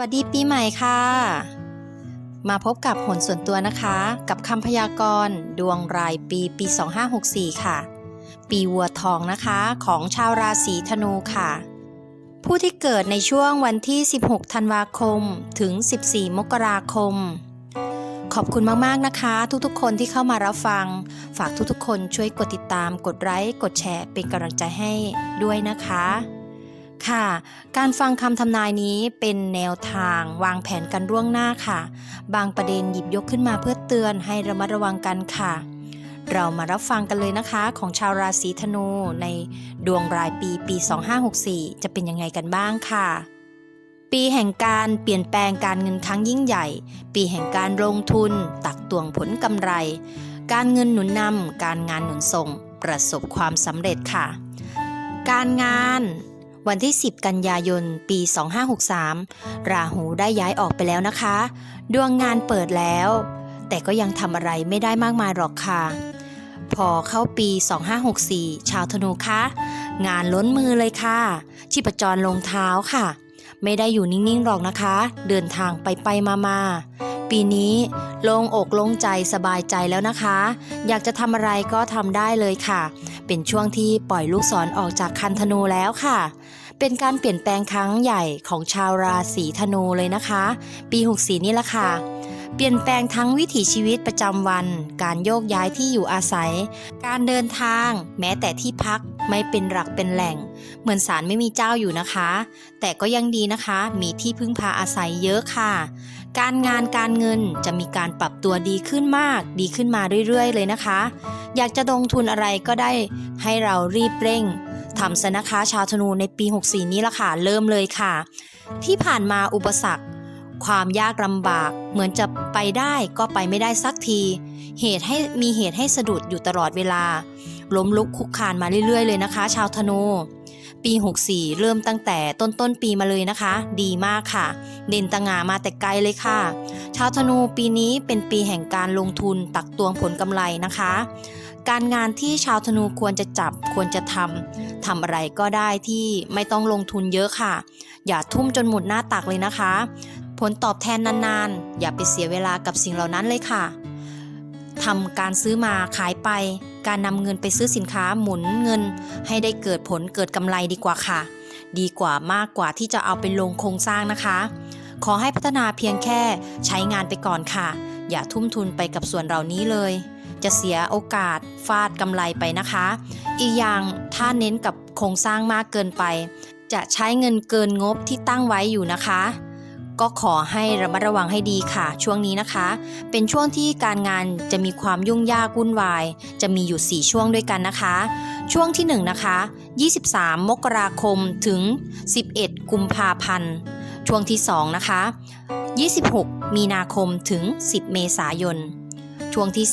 วัสดีปีใหม่ค่ะ มาพบกับผลส่วนตัวนะคะ กับคำพยากรณ์ดวงรายปีปี 2564 ค่ะ ปีวัวทองนะคะของชาวราศีธนูค่ะ ผู้ที่เกิดในช่วงวันที่ 16 ธันวาคม ถึง 14 มกราคม ขอบคุณมากๆนะคะ ทุกๆ คนที่เข้ามารับฟัง ฝากทุกๆ คนช่วยกดติดตาม กดไลค์ กดแชร์ เป็นกำลังใจให้ด้วยนะคะ ค่ะ การฟังคำทำนายนี้เป็นแนวทางวางแผนกันล่วงหน้าค่ะ บางประเด็นหยิบยกขึ้นมาเพื่อเตือนให้ระมัดระวังกันค่ะ เรามารับฟังกันเลยนะคะ ของชาวราศีธนูในดวงรายปีปี 2564 จะเป็นยังไงกันบ้างค่ะ ปีแห่งการเปลี่ยนแปลงการเงินครั้งยิ่งใหญ่ ปีแห่งการลงทุน ตักตวงผลกำไร การเงินหนุนนำการงานหนุนส่ง ประสบความสำเร็จค่ะ การงาน วันที่ 10 กันยายน ปี 2563 ราหูได้ย้ายออกไปแล้วนะคะ ดวงงานเปิดแล้ว แต่ก็ยังทำอะไรไม่ได้มากมายหรอกค่ะ พอเข้าปี 2564 ชาวธนูคะ งานล้นมือเลยค่ะ ชีพจรลงเท้าค่ะ ไม่ได้อยู่นิ่งๆหรอกนะคะ เดินทางไปไปมามา ปีนี้โล่งอกโล่งใจสบายใจแล้วนะคะ อยากจะทำอะไรก็ทำได้เลยค่ะ เป็นช่วงที่ปล่อยลูกศรอออกจากคันธนูแล้วค่ะเป็นการเปลี่ยนแปลงครั้งใหญ่ของชาวราศีธนูเลยนะคะ ปี 64 นี่ละค่ะ เปลี่ยนแปลงทั้งวิถีชีวิตประจำวัน การโยกย้ายที่อยู่อาศัย การเดินทาง แม้แต่ที่พักไม่เป็นหลักเป็นแหล่ง เหมือนศาลไม่มีเจ้าอยู่นะคะ แต่ก็ยังดีนะคะ มีที่พึ่งพาอาศัยเยอะค่ะ การงานการเงินจะมีการปรับตัวดีขึ้นมาก ดีขึ้นมาเรื่อยๆ เลยนะคะ อยากจะลงทุนอะไรก็ได้ให้เรารีบเร่งทำซะนะคะชาวธนูในปี 64 นี้ละค่ะ เริ่มเลยค่ะ ที่ผ่านมาอุปสรรค ความยากลำบาก เหมือนจะไปได้ก็ไปไม่ได้สักที เหตุให้มีเหตุให้สะดุดอยู่ตลอดเวลา ล้มลุกคุกคานมาเรื่อยๆ เลยนะคะ ชาวธนู ปี 64 เริ่มตั้งแต่ต้นต้นๆปีมาเลยนะคะ ดีมากค่ะ เด่นตะงามาแต่ไกลเลยค่ะ ชาวธนูปีนี้เป็นปีแห่งการลงทุนตักตวงผลกำไรนะคะ การงานที่ชาวธนูควรจะจับควรจะทำทำอะไรก็ได้ที่ไม่ต้องลงทุนเยอะค่ะ อย่าทุ่มจนหมดหน้าตักเลยนะคะ ผลตอบแทนนานๆ อย่าไปเสียเวลากับสิ่งเหล่านั้นเลยค่ะ ทำการซื้อมาขายไป การนำเงินไปซื้อสินค้าหมุนเงิน ให้ได้เกิดผลเกิดกำไรดีกว่าค่ะ ดีกว่ามากกว่าที่จะเอาไปลงโครงสร้างนะคะ ขอให้พัฒนาเพียงแค่ใช้งานไปก่อนค่ะ อย่าทุ่มทุนไปกับส่วนเหล่านี้เลย จะเสียโอกาสฟาดกำไรไปนะคะ อีกอย่างถ้าเน้นกับโครงสร้างมากเกินไป จะใช้เงินเกินงบที่ตั้งไว้อยู่นะคะ ก็ขอให้ระมัดระวังให้ดีค่ะ ช่วงนี้นะคะ เป็นช่วงที่การงานจะมีความยุ่งยากวุ่นวาย จะมีอยู่ 4 ช่วงด้วยกันนะคะ ช่วงที่ 1 นะคะ 23 มกราคมถึง 11 กุมภาพันธ์ ช่วงที่ 2 นะคะ 26 มีนาคมถึง 10 เมษายน ช่วงที่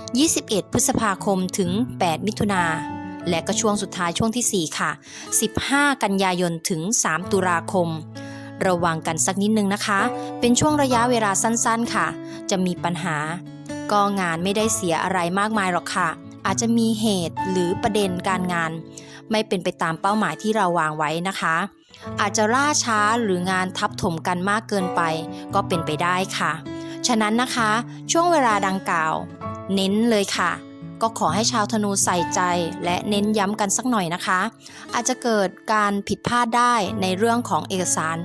3 21 พฤษภาคมถึง 8 มิถุนาและก็ช่วงสุดท้ายช่วงทีสี่4 ค่ะ 15 กันยายนถึง 3 ตุลาคม ระวังกันสักนิดนึงนะคะ เป็นช่วงระยะเวลาสั้นๆค่ะ จะมีปัญหา ก็งานไม่ได้เสียอะไรมากมายหรอกค่ะ อาจจะมีเหตุหรือประเด็นการงาน ไม่เป็นไปตามเป้าหมายที่เราวางไว้นะคะ อาจจะล่าช้าหรืองานทับถมกันมากเกินไป ก็เป็นไปได้ค่ะ ฉะนั้นนะคะ ช่วงเวลาดังกล่าว เน้นเลยค่ะก็ขอให้ชาวธนูใส่ใจและเน้นย้ำกันสักหน่อยนะคะ อาจจะเกิดการผิดพลาดได้ในเรื่องของเอกสาร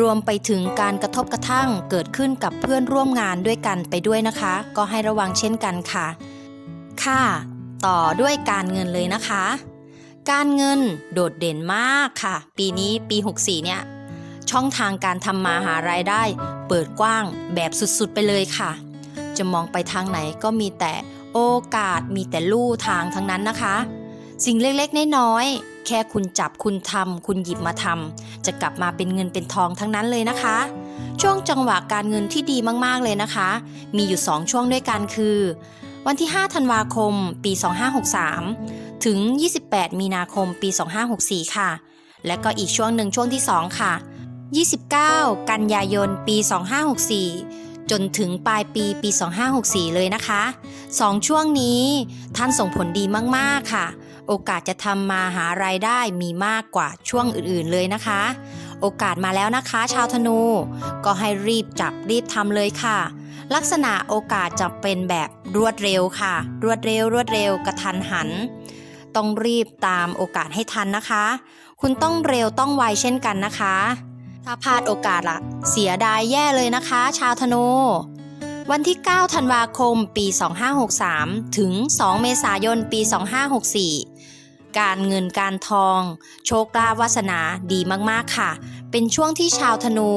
รวมไปถึงการกระทบกระทั่งเกิดขึ้นกับเพื่อนร่วมงานด้วยกันไปด้วยนะคะ ก็ให้ระวังเช่นกันค่ะ ค่ะ ต่อด้วยการเงินเลยนะคะ การเงินโดดเด่นมากค่ะ ปีนี้ปี 64 เนี่ย ช่องทางการทำมาหารายได้ เปิดกว้างแบบสุดๆไปเลยค่ะ จะมองไปทางไหนก็มีแต่โอกาสมีแต่ลู่ทางทั้งนั้นนะคะ สิ่งเล็กๆ น้อยๆ แค่คุณจับคุณทำคุณหยิบมาทำจะกลับมาเป็นเงินเป็นทองทั้งนั้นเลยนะคะ ช่วงจังหวะการเงินที่ดีมากๆเลยนะคะ มีอยู่ 2 ช่วงด้วยกันคือ วันที่ 5 ธันวาคม ปี 2563 ถึง 28 มีนาคม ปี 2564 ค่ะ และก็อีกช่วงหนึ่งช่วงที่ 2 ค่ะ 29 กันยายน ปี 2564จนถึงปลายปีปี 2564 เลยนะคะ 2 ช่วงนี้ท่านส่งผลดีมาก ๆ ค่ะ โอกาสจะทำมาหารายได้มีมากกว่าช่วงอื่นๆเลยนะคะ โอกาสมาแล้วนะคะ ชาวธนู ก็ให้รีบจับรีบทำเลยค่ะ ลักษณะโอกาสจะเป็นแบบรวดเร็วค่ะ รวดเร็ว รวดเร็วกระทันหัน ต้องรีบตามโอกาสให้ทันนะคะ คุณต้องเร็วต้องไวเช่นกันนะคะ ถ้าพลาดโอกาสละเสียดายแย่เลยนะคะ ชาวธนูวันที่ 9 ธันวาคม ปี 2563 ถึง 2 เมษายน ปี 2564 การเงินการทอง โชคลาภวาสนาดีมากๆค่ะ เป็นช่วงที่ชาวธนู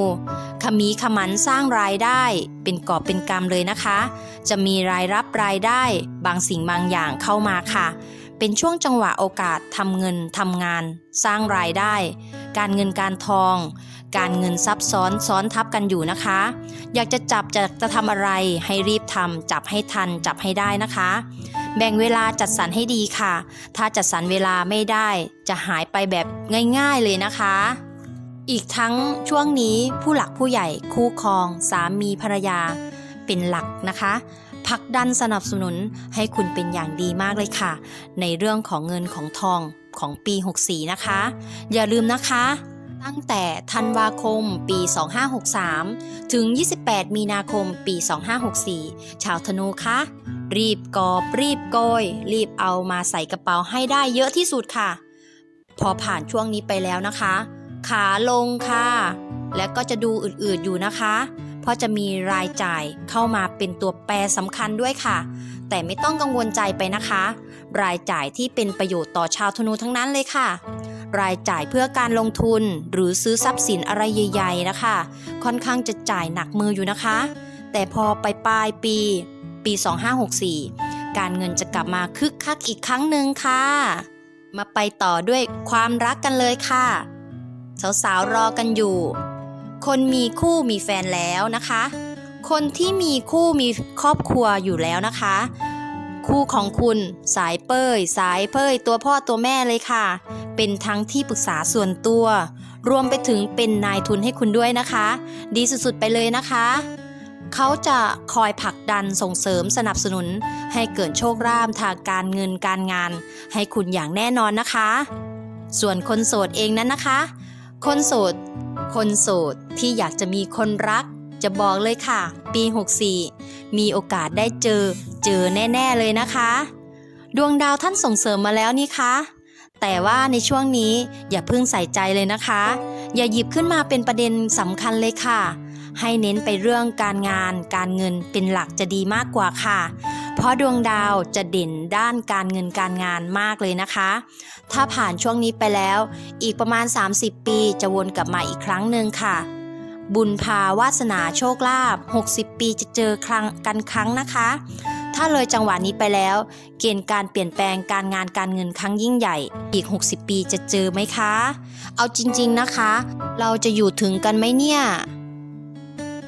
ขมีขมันสร้างรายได้ เป็นกอบเป็นกำเลยนะคะ จะมีรายรับรายได้ บางสิ่งบางอย่างเข้ามาค่ะ เป็นช่วงจังหวะโอกาสทำเงินทำงาน สร้างรายได้ การเงินการทอง การเงินซับซ้อนซ้อนทับกันอยู่นะคะ อยากจะจับจะจะทำอะไรให้รีบทำจับให้ทันจับให้ได้นะคะ แบ่งเวลาจัดสรรให้ดีค่ะ ถ้าจัดสรรเวลาไม่ได้ จะหายไปแบบง่ายๆเลยนะคะ อีกทั้งช่วงนี้ผู้หลักผู้ใหญ่คู่ครอง สามีภรรยา เป็นหลักนะคะผลักดันสนับสนุนให้คุณเป็นอย่างดีมากเลยค่ะ ในเรื่องของเงินของทองของปี 64 นะคะ อย่าลืมนะคะ ตั้งแต่ธันวาคมปี 2563 ถึง 28 มีนาคมปี 2564 ชาวธนูคะ รีบกอบรีบโกย รีบเอามาใส่กระเป๋าให้ได้เยอะที่สุดค่ะ พอผ่านช่วงนี้ไปแล้วนะคะ ขาลงค่ะ และก็จะดูอืดๆอยู่นะคะ เพราะจะมีรายจ่ายเข้ามาเป็นตัวแปรสำคัญด้วยค่ะ แต่ไม่ต้องกังวลใจไปนะคะ รายจ่ายที่เป็นประโยชน์ต่อชาวธนูทั้งนั้นเลยค่ะ รายจ่ายเพื่อการลงทุน หรือซื้อทรัพย์สินอะไรใหญ่ ๆ นะคะ ค่อนข้างจะจ่ายหนักมืออยู่นะคะ แต่พอไปปลายปีปี 2564 การเงินจะกลับมาคึกคักอีกครั้งหนึ่งค่ะ มาไปต่อด้วยความรักกันเลยค่ะ สาวๆรอกันอยู่ คนมีคู่มีแฟนแล้วนะคะ คนที่มีคู่มีครอบครัวอยู่แล้วนะคะ คู่ของคุณ สายเป้ย สายเป้ย ตัวพ่อตัวแม่เลยค่ะ เป็นทั้งที่ปรึกษาส่วนตัว รวมไปถึงเป็นนายทุนให้คุณด้วยนะคะ ดีสุดๆไปเลยนะคะ เขาจะคอยผลักดันส่งเสริมสนับสนุน ให้เกิดโชคลาภทางการเงินการงาน ให้คุณอย่างแน่นอนนะคะ ส่วนคนโสดเองนั้นนะคะ คนโสด คนโสดที่อยากจะมีคนรักจะบอกเลยค่ะ ปี 64 มีโอกาสได้เจอ เจอแน่ ๆ เลยนะคะ ดวงดาวท่านส่งเสริมมาแล้วนี่คะแต่ว่าในช่วงนี้อย่าเพิ่งใส่ใจเลยนะคะ อย่าหยิบขึ้นมาเป็นประเด็นสำคัญเลยค่ะ ให้เน้นไปเรื่องการงาน การเงินเป็นหลักจะดีมากกว่าค่ะ เพราะดวงดาวจะเด่นด้านการเงินการงานมากเลยนะคะ ถ้าผ่านช่วงนี้ไปแล้ว อีกประมาณ 30 ปีจะวนกลับมาอีกครั้งหนึ่งค่ะ บุญพาวาสนาโชคลาภ60 ปีจะเจอครั้งกันครั้งนะคะ ถ้าเลยจังหวะนี้ไปแล้ว เกณฑ์การเปลี่ยนแปลงการงานการเงินครั้งยิ่งใหญ่อีก 60 ปีจะเจอไหมคะ เอาจริง ๆนะคะ เราจะอยู่ถึงกันไหมเนี่ย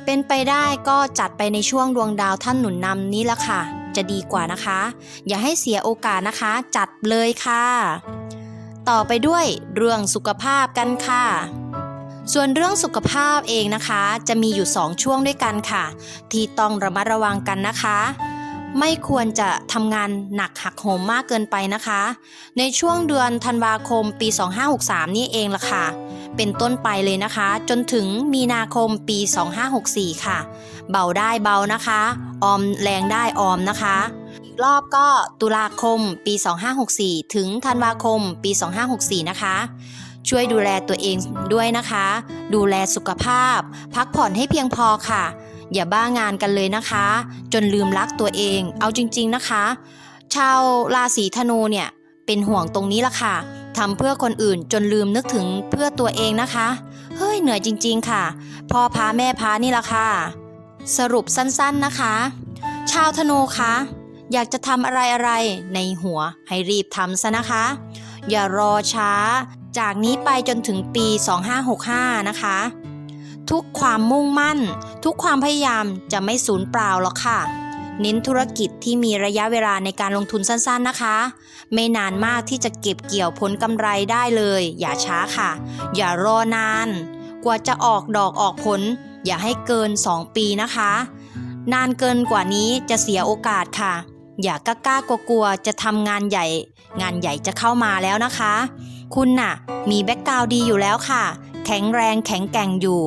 เป็นไปได้ก็จัดไปในช่วงดวงดาวท่านหนุนนำนี้ละค่ะ จะดีกว่านะคะ อย่าให้เสียโอกาสนะคะ จัดเลยค่ะ ต่อไปด้วยเรื่องสุขภาพกันค่ะส่วนเรื่องสุขภาพเองนะคะ จะมีอยู่ 2 ช่วงด้วยกันค่ะ ที่ต้องระมัดระวังกันนะคะ ไม่ควรจะทำงานหนักหักโหมมากเกินไปนะคะ ในช่วงเดือนธันวาคมปี 2563 นี่เองล่ะค่ะ เป็นต้นไปเลยนะคะ จนถึงมีนาคมปี 2564 ค่ะ เบาได้เบานะคะ ออมแรงได้ออมนะคะ อีกรอบก็ตุลาคมปี 2564 ถึงธันวาคมปี 2564 นะคะช่วยดูแลตัวเองด้วยนะคะ ดูแลสุขภาพ พักผ่อนให้เพียงพอค่ะ อย่าบ้างานกันเลยนะคะ จนลืมรักตัวเอง เอาจริง ๆนะคะ ชาวราศีธนูเนี่ยเป็นห่วงตรงนี้ละค่ะทำเพื่อคนอื่นจนลืมนึกถึงเพื่อตัวเองนะคะ เฮ้ยเหนื่อยจริง ๆ ค่ะพ่อพาแม่พานี่ละค่ะ สรุปสั้นๆนะคะ ชาวธนูคะอยากจะทำอะไรๆในหัวให้รีบทำซะนะคะ อย่ารอช้า จากนี้ไปจนถึงปี 2565 นะคะ ทุกความมุ่งมั่น ทุกความพยายามจะไม่สูญเปล่าหรอกค่ะ เน้นธุรกิจที่มีระยะเวลาในการลงทุนสั้นๆนะคะ ไม่นานมากที่จะเก็บเกี่ยวผลกำไรได้เลย อย่าช้าค่ะ อย่ารอนาน กว่าจะออกดอกออกผล อย่าให้เกิน 2 ปีนะคะ นานเกินกว่านี้จะเสียโอกาสค่ะ อย่ากล้ากลัวๆจะทำงานใหญ่ งานใหญ่จะเข้ามาแล้วนะคะ คุณน่ะ มีแบ็กกราวด์ดีอยู่แล้วค่ะ แข็งแรงแข็งแกร่งอยู่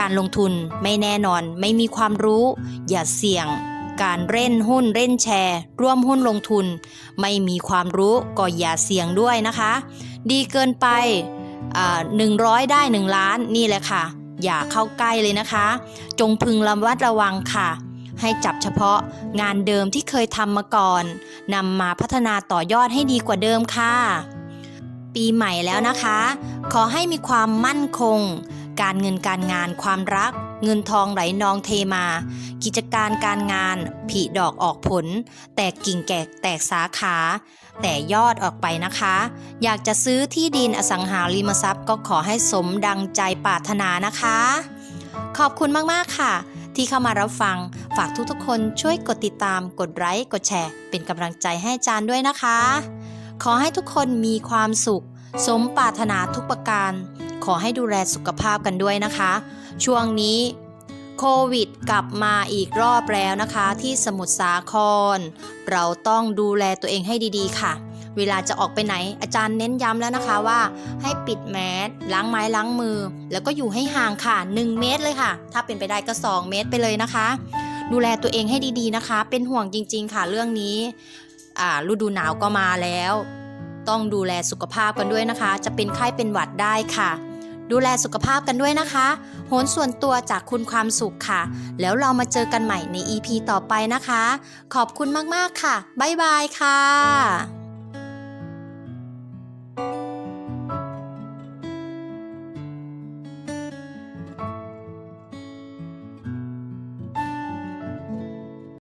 การลงทุนไม่แน่นอนไม่มีความรู้ อย่าเสี่ยง การเล่นหุ้นเล่นแชร์ ร่วมหุ้นลงทุน ไม่มีความรู้ก็อย่าเสี่ยงด้วยนะคะ ดีเกินไปหนึ่งร้อยได้ 1 ล้านนี่แหละค่ะ อย่าเข้าใกล้เลยนะคะ จงพึงระมัดระวังค่ะ ให้จับเฉพาะงานเดิมที่เคยทำมาก่อนนำมาพัฒนาต่อยอดให้ดีกว่าเดิมค่ะ ปีใหม่แล้วนะคะ ขอให้มีความมั่นคง การเงินการงานความรัก เงินทองไหลนองเทมา กิจการการงาน ผลิดอกออกผล แตกกิ่งแกกแตกสาขา แต่ยอดออกไปนะคะ อยากจะซื้อที่ดินอสังหาริมทรัพย์ก็ขอให้สมดังใจปรารถนานะคะ ขอบคุณมากๆค่ะ ที่เข้ามารับฟัง ฝากทุกๆคนช่วยกดติดตาม กดไลค์กดแชร์ เป็นกำลังใจให้อาจารย์ด้วยนะคะ ขอให้ทุกคนมีความสุข สมปรารถนาทุกประการ ขอให้ดูแลสุขภาพกันด้วยนะคะ ช่วงนี้โควิดกลับมาอีกรอบแล้วนะคะ ที่สมุทรสาคร เราต้องดูแลตัวเองให้ดีๆ ค่ะ เวลาจะออกไปไหนอาจารย์เน้นย้ำแล้วนะคะว่า ให้ปิดแมสล้างไม้ล้างมือ แล้วก็อยู่ให้ห่างค่ะ 1 เมตรเลยค่ะ ถ้าเป็นไปได้ก็ 2 เมตรไปเลยนะคะ ดูแลตัวเองให้ดีๆนะคะ เป็นห่วงจริง ๆ ค่ะเรื่องนี้ฤดูหนาวก็มาแล้ว ต้องดูแลสุขภาพกันด้วยนะคะ จะเป็นไข้เป็นหวัดได้ค่ะ ดูแลสุขภาพกันด้วยนะคะโหนส่วนตัวจากคุณความสุขค่ะ แล้วเรามาเจอกันใหม่ใน EP ต่อไปนะคะ ขอบคุณมากๆค่ะ บ๊ายบายค่ะ